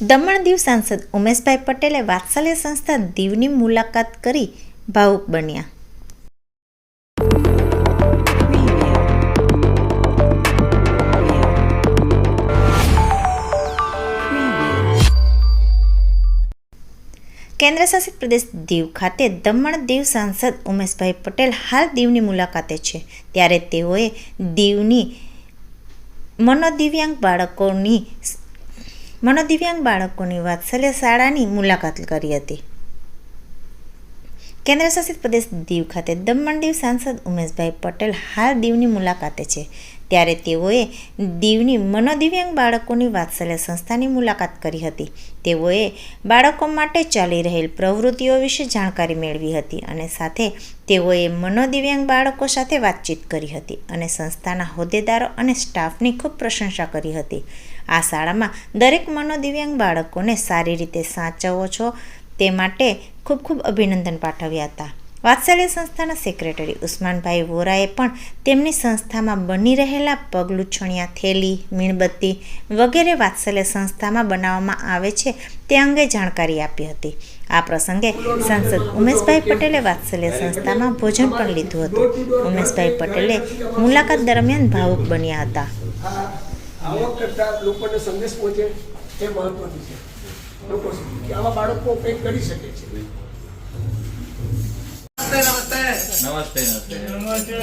દમણ દીવ સાંસદ ઉમેશભાઈ પટેલે વાત્સલ્ય સંસ્થા દીવની મુલાકાત કરી ભાવુક બન્યા. કેન્દ્રશાસિત પ્રદેશ દીવ ખાતે દમણ દીવ સાંસદ ઉમેશભાઈ પટેલ હાલ દીવની મુલાકાતે છે. ત્યારે તેઓએ દીવની મનોદિવ્યાંગ બાળકોની મનોદિવ્યાંગ બાળકોની વાત્સલ્ય શાળાની મુલાકાત કરી હતી. કેન્દ્રશાસિત પ્રદેશ દીવ ખાતે દમણ દીવ સાંસદ ઉમેશભાઈ પટેલ હાલ દીવની મુલાકાતે છે. ત્યારે તેઓએ દીવની મનોદિવ્યાંગ બાળકોની વાત્સલ્ય સંસ્થાની મુલાકાત કરી હતી. તેઓએ બાળકો માટે ચાલી રહેલ પ્રવૃત્તિઓ વિશે જાણકારી મેળવી હતી અને સાથે તેઓએ મનોદિવ્યાંગ બાળકો સાથે વાતચીત કરી હતી અને સંસ્થાના હોદ્દેદારો અને સ્ટાફની ખૂબ પ્રશંસા કરી હતી. આ શાળામાં દરેક મનોદિવ્યાંગ બાળકોને સારી રીતે સાચવો છો તે માટે ખૂબ ખૂબ અભિનંદન પાઠવ્યા હતા. વાત્સલ્ય સંસ્થાના સેક્રેટરી ઉસ્માનભાઈ વોરાએ પણ તેમની સંસ્થામાં બની રહેલા પગલુછણિયા થેલી, મીણબત્તી વગેરે વાત્સલ્ય સંસ્થામાં બનાવવામાં આવે છે તે અંગે જાણકારી આપી હતી. આ પ્રસંગે સાંસદ ઉમેશભાઈ પટેલે વાત્સલ્ય સંસ્થામાં ભોજન પણ લીધું હતું. ઉમેશભાઈ પટેલે મુલાકાત દરમિયાન ભાવુક બન્યા હતા. આવક કરતા લોકોને સંદેશ પહોંચે એ મહત્વનું છે. લોકો કે આવા બાળકો કંઈક કરી શકે છે. નમસ્તે નમસ્તે.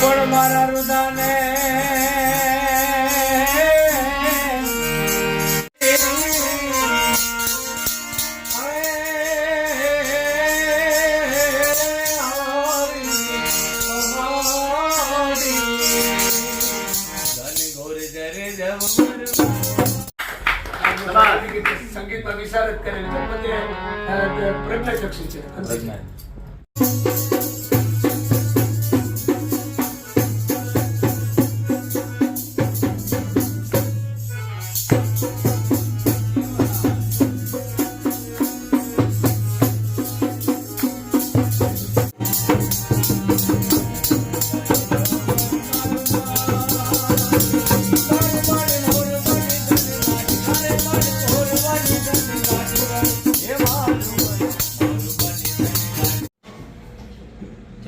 પણ મારા રુદાને સંગીતમાં વિશારદ કરેલી છે.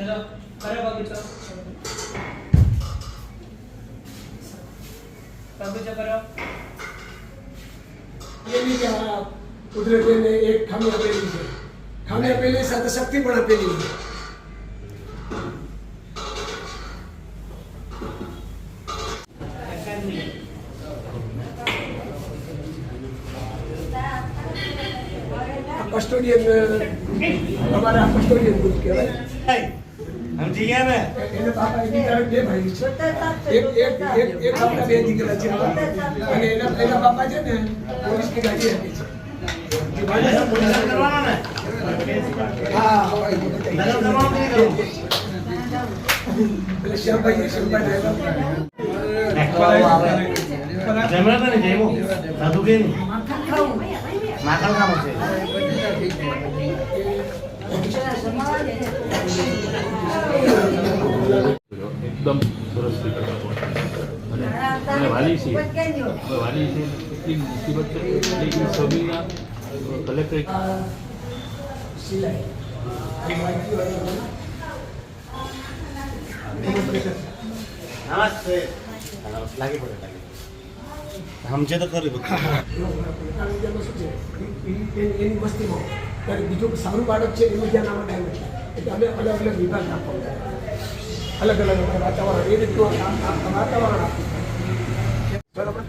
પોતે અ, પ્રજ્ઞાચક્ષુ છે પ્રજ્ઞા ચલો કરો બગીચો બગીચો કરો એની કે આ કુદરતીને એક ખામી આપેલી છે ખામી આપેલી સાથે શક્તિ પણ આપેલી કસ્ટોડિયન અમારા કસ્ટોડિયન ગ્રુપ કહેવાય સમજી ગયા ને? એટલે બાપા એની તરફ બે ભાઈ છે. એક એક એક એક બાપા બે દીકરા છે. અને એના એના બાપા છે ને પોલીસની ગાડી આપી છે. ભાઈ પોલીસ કરવાનો ને હા એટલે શ્યામભાઈ શ્યામભાઈ ડ્રાઈવર જમણા તો ને જઈમો સાધુ કે નહીં માખણ ખાવું છે એકદમ સરસ રીતે અને અને વાલી છે હવે વાલી છે એટલી મુસીબત છે એટલી એ કલેક્ટર નમસ્તે લાગી પડે લાગી સમજે તો ખરી એની મસ્તીમાં ત્યારે બીજું સારું બાળક છે એનું ધ્યાન આમાં ડાયવર્ટ છે એટલે અમે અલગ અલગ વિભાગ આપવા અલગ અલગ વાતાવરણ. એ રીતનું વાતાવરણ આપ્યું. બરાબર?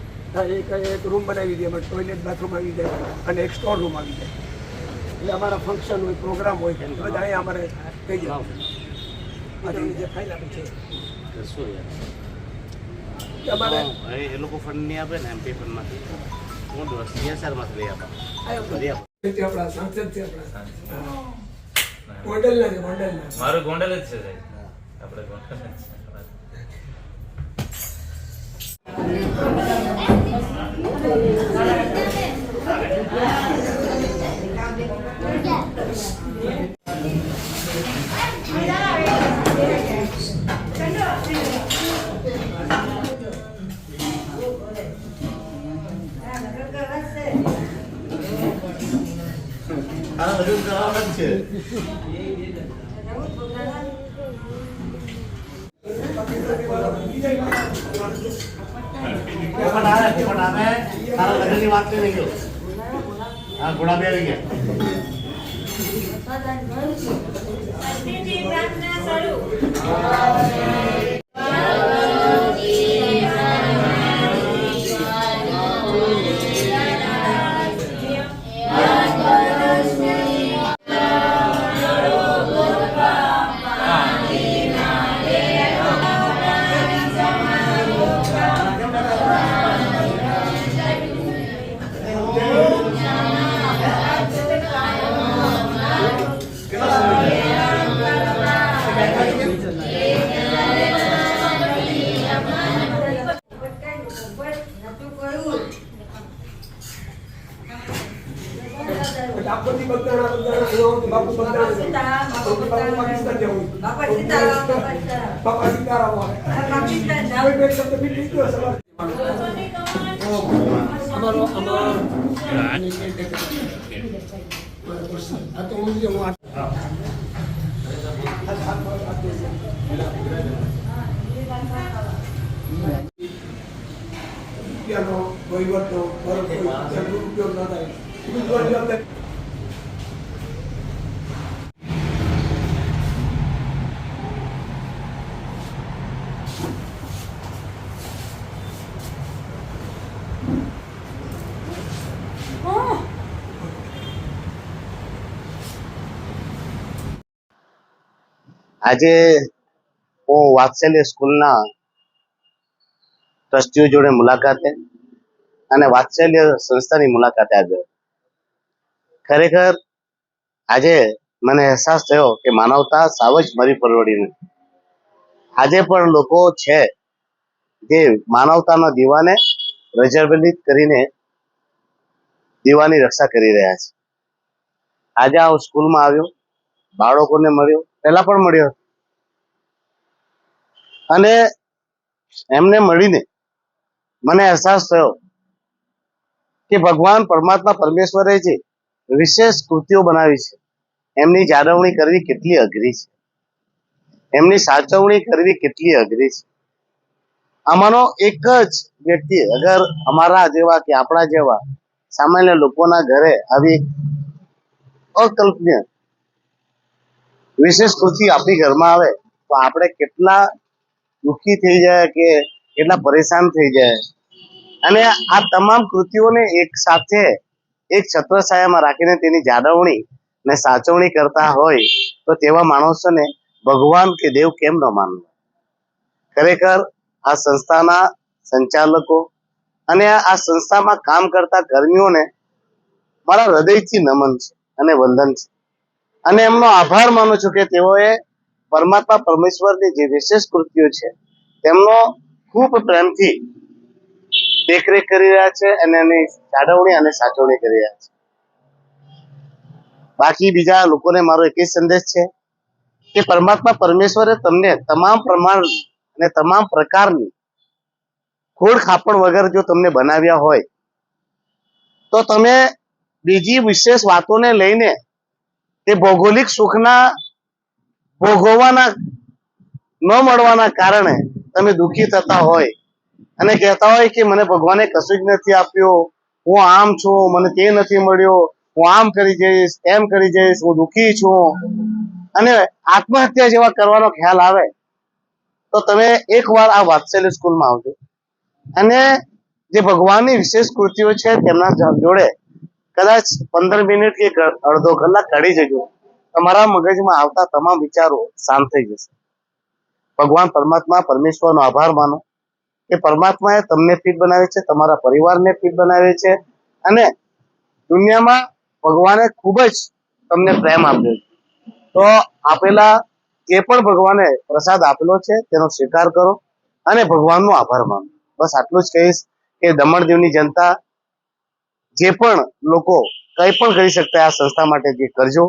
એક એક રૂમ બનાવી દઈએ અમારે ટોયલેટ બાથરૂમ આવી જાય અને એક સ્ટોર રૂમ આવી જાય. એટલે અમારા ફંક્શન હોય પ્રોગ્રામ હોય બધા અહીંયા અમારે કહી જાય. જે ફાઇલ આપે છે. શું એ અમારે હવે એ લોકો ફંડ નહીં આપે ને એમપી ફંડમાંથી હું સીએસઆરમાંથી લઈ આપા. આપણા સાંસદ છે આપણા. મોડેલના છે મોડેલના મારું ગોંડલ જ છે આપણે ગોંડલ જ છે Thank છે પેપર આવે પેપર આવે તારા લગ્નની વાત કરી ગયો હા ઘોડા બે આવી ગયા રૂપિયાનો વહીવટનો બરોબર ત્યાં દુરુપયોગ ન થાય આજે હું વાત્સલ્ય સ્કૂલના ટ્રસ્ટીઓ જોડે મુલાકાતે અને વાત્સલ્ય સંસ્થાની મુલાકાતે આવ્યો. ખરેખર આજે મને અહેસાસ થયો કે માનવતા સાવ જ મરી પરવડી નથી આજે પણ લોકો છે જે માનવતાના દીવાને પ્રજ્વલિત કરીને દીવાની રક્ષા કરી રહ્યા છે. આજે આ સ્કૂલમાં આવ્યો. બાળકોને મળ્યો, પહેલા પણ મળ્યો અને એમને મળીને મને અહેસાસ થયો કે ભગવાન પરમાત્મા પરમેશ્વરે જે વિશેષ કૃતિઓ બનાવી છે, એમની જાળવણી કરવી કેટલી અઘરી છે. એમની સાચવણી કરવી કેટલી અઘરી છે. આમાંનો એક જ વ્યક્તિ અગર અમારા જેવા કે આપણા જેવા સામાન્ય લોકોના ઘરે આવી અકલ્પનીય વિશેષ કૃતિ આપણી ઘરમાં આવે, તો આપણે કેટલા દુઃખી થઈ જાય કે કેટલા પરેશાન થઈ જાય. અને આ તમામ કૃતિઓને એક સાથે એક છત્રછાયામાં રાખીને તેની જાળવણી ને સાચવણી કરતા હોય, તો તેવા માણસોને ભગવાન કે દેવ કેમ ન માનવું? ખરેખર આ સંસ્થાના સંચાલકો અને આ સંસ્થામાં કામ કરતા કર્મીઓને મારા હૃદયથી નમન છે અને વંદન છે. અને એમનો આભાર માનું છું કે તેઓએ પરમાત્મા પરમેશ્વરની જે વિશેષ કૃતિઓ છે, તેમનો ખૂબ પ્રેમથી દેખરેખ કરી રહ્યા છે અને એની જાળવણી અને સાચવણી કરી રહ્યા છે. બાકી બીજા લોકોને મારો એક સંદેશ છે કે પરમાત્મા પરમેશ્વરે તમને તમામ પ્રમાણ અને તમામ પ્રકારની ખોડ ખાપણ વગર જો તમને બનાવ્યા હોય, તો તમે બીજી વિશેષ વાતોને લઈને તે ભૌગોલિક સુખના ભોગવવાના ન મળવાના કારણે તમે દુઃખી થતા હોય અને કહેતા હોય કે મને ભગવાને કશું જ નથી આપ્યું, હું આમ છું, મને તે નથી મળ્યો, હું આમ કરી જઈશ તેમ કરી જઈશ, હું દુઃખી છું. અને આત્મહત્યા જેવા કરવાનો ખ્યાલ આવે તો તમે એકવાર આ વાત્સલ્ય સ્કૂલમાં આવજો. અને જે ભગવાનની વિશેષ કૃતિઓ છે તેમના જોડે કદાચ પંદર મિનિટ કે અડધો કલાક કાઢી જજો. તમારા મગજમાં આવતા તમામ વિચારો શાંત થઈ જશે. ભગવાન પરમાત્મા, પરમેશ્વરનો આભાર માનો કે પરમાત્માએ તમને ફિટ બનાવે છે, તમારા પરિવારને ફિટ બનાવે છે અને દુનિયામાં ભગવાને ખૂબ જ તમને પ્રેમ આપ્યો છે. તો આપેલા જે પણ ભગવાને પ્રસાદ આપેલો છે, તેનો સ્વીકાર કરો અને ભગવાનનો આભાર માનો. બસ આટલું જ કહીશ કે દમણ દીવની જનતા જે પણ લોકો કંઈ પણ કરી શકતા આ સંસ્થા માટે જે કરજો.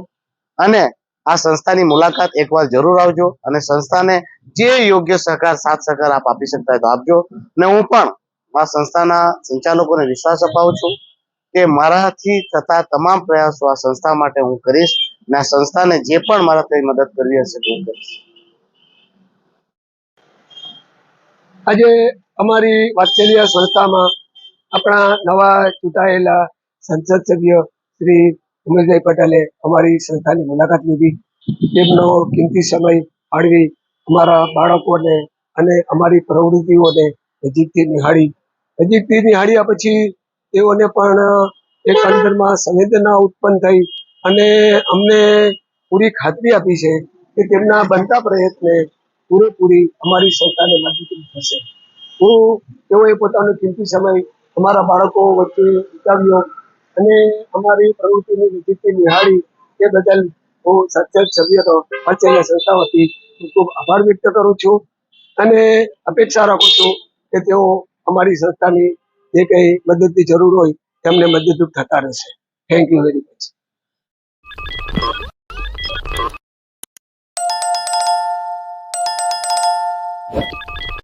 અને આ સંસ્થાની મુલાકાત એકવાર જરૂર આવજો અને સંસ્થાને જે યોગ્ય સહકાર, સાથ સહકાર આપ આપી શકતા તો આપજો. ને હું પણ આ સંસ્થાના સંચાલકોને વિશ્વાસ અપાવું છું કે મારાથી થતા તમામ પ્રયાસો આ સંસ્થા માટે હું કરીશ અને આ સંસ્થાને જે પણ મારાથી મદદ કરવી હશે હું કરીશ. આજે અમારી વાત્સલ્ય સંસ્થામાં આપણા નવા ચૂંટાયેલા સંસદ સભ્ય શ્રી ઉમેશભાઈ પટેલે અમારી સંસ્થાની મુલાકાત લીધી. તેમનો કિંમતી સમય ફાળવી અમારા બાળકોને અને અમારી પ્રવૃત્તિઓને નજીકથી નિહાળી. નજીકથી નિહાળ્યા પછી તેઓને પણ એક અંદરમાં સંવેદના ઉત્પન્ન થઈ અને અમને પૂરી ખાતરી આપી છે કે તેમના બનતા પ્રયત્ને પૂરેપૂરી અમારી સંસ્થાને મદદરૂપ થશે. હું તેઓએ પોતાનો કિંમતી સમય અમારા બાળકો વચ્ચે વિતાવ્યો અને અમારી પ્રવૃત્તિની નજીકથી નિહાળી તે બદલ હું સચેત સભ્યનો વાત્સલ્ય સંસ્થા વતી હું ખૂબ આભાર વ્યક્ત કરું છું અને અપેક્ષા રાખું છું કે તેઓ અમારી સંસ્થાની જે કંઈ મદદની જરૂર હોય તેમને મદદરૂપ થતા રહેશે. Thank you very much